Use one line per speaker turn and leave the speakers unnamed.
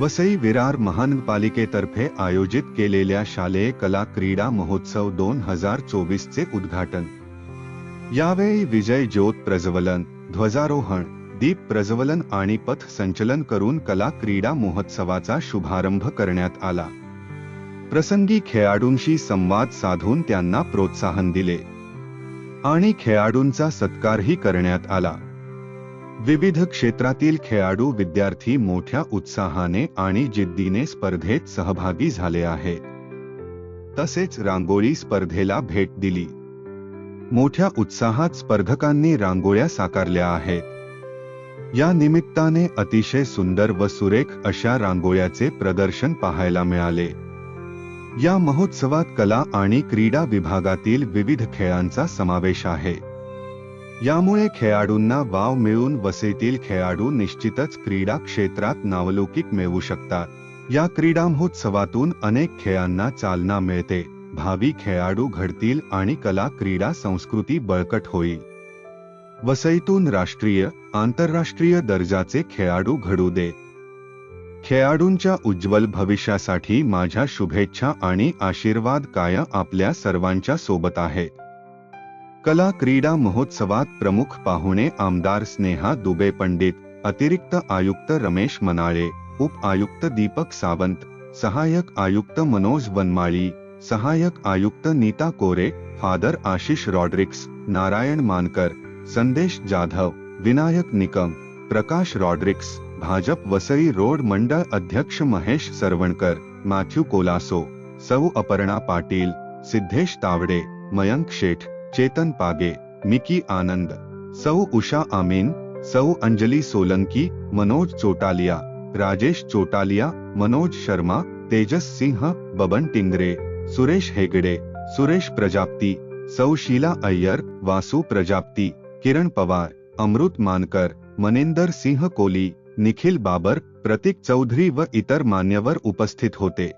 वसई विरार महानगरपालिकेतर्फे आयोजित केलेल्या शालेय कला क्रीडा महोत्सव दोन हजार चोवीसचे उद्घाटन. यावेळी विजय ज्योत प्रज्वलन ध्वजारोहण दीप प्रज्वलन आणि पथ संचलन करून कला क्रीडा महोत्सवाचा शुभारंभ करण्यात आला. प्रसंगी खेळाडूंशी संवाद साधून त्यांना प्रोत्साहन दिले. आणि खेळाडूंचा सत्कारही करण्यात आला. विविध क्षेत्रातील खेळाडू विद्यार्थी मोठ्या उत्साहाने आणि जिद्दीने स्पर्धेत सहभागी झाले आहेत तसेच रांगोळी स्पर्धेला भेट दिली. मोठ्या उत्साहात स्पर्धकांनी रांगोळ्या साकारल्या आहेत. या निमित्ताने अतिशय सुंदर व सुरेख अशा रांगोळ्याचे प्रदर्शन पाहायला मिळाले. या महोत्सवात कला आणि क्रीडा विभागातील विविध खेळांचा समावेश आहे. यामुळे खेळाडूंना वाव मिळून वसईतील खेळाडू निश्चितच क्रीडा क्षेत्रात नावलौकिक मिळवू शकतात. या क्रीडा महोत्सवातून अनेक खेळांना चालना मिळते. भावी खेळाडू घडतील आणि कला क्रीडा संस्कृती बळकट होईल. वसईतून राष्ट्रीय आंतरराष्ट्रीय दर्जाचे खेळाडू घडू दे. खेळाडूंच्या उज्ज्वल भविष्यासाठी माझ्या शुभेच्छा आणि आशीर्वाद कायम आपल्या सर्वांच्या सोबत आहे कला क्रीडा महोत्सवात प्रमुख पाहुणे आमदार स्नेहा दुबे पंडित, अतिरिक्त आयुक्त रमेश मनाळे, उप आयुक्त दीपक सावंत, सहायक आयुक्त मनोज वनमाळी, सहायक आयुक्त Neeta Kore, father Ashish Rodrigues Narayan Mankar, Sandesh Jadhav, Vinayak Nikam, Prakash Rodrigues Bhajap Vasai road मंडळ अध्यक्ष महेश सरवणकर, मॅथ्यू कोलासो, सौ अपर्णा पाटील, सिद्धेश तावडे, मयंक शेठ चेतन पागे मिकी आनंद सौ उषा आमीन सौ अंजली सोलंकी मनोज चोटालिया राजेश चोटालिया मनोज शर्मा तेजस सिंह बबन टिंगरे सुरेश हेगडे सुरेश प्रजापती सौ शीला अय्यर वासू प्रजापती किरण पवार अमृत मानकर मनिंदर सिंह कोली निखिल बाबर प्रतीक चौधरी व इतर मान्यवर उपस्थित होते.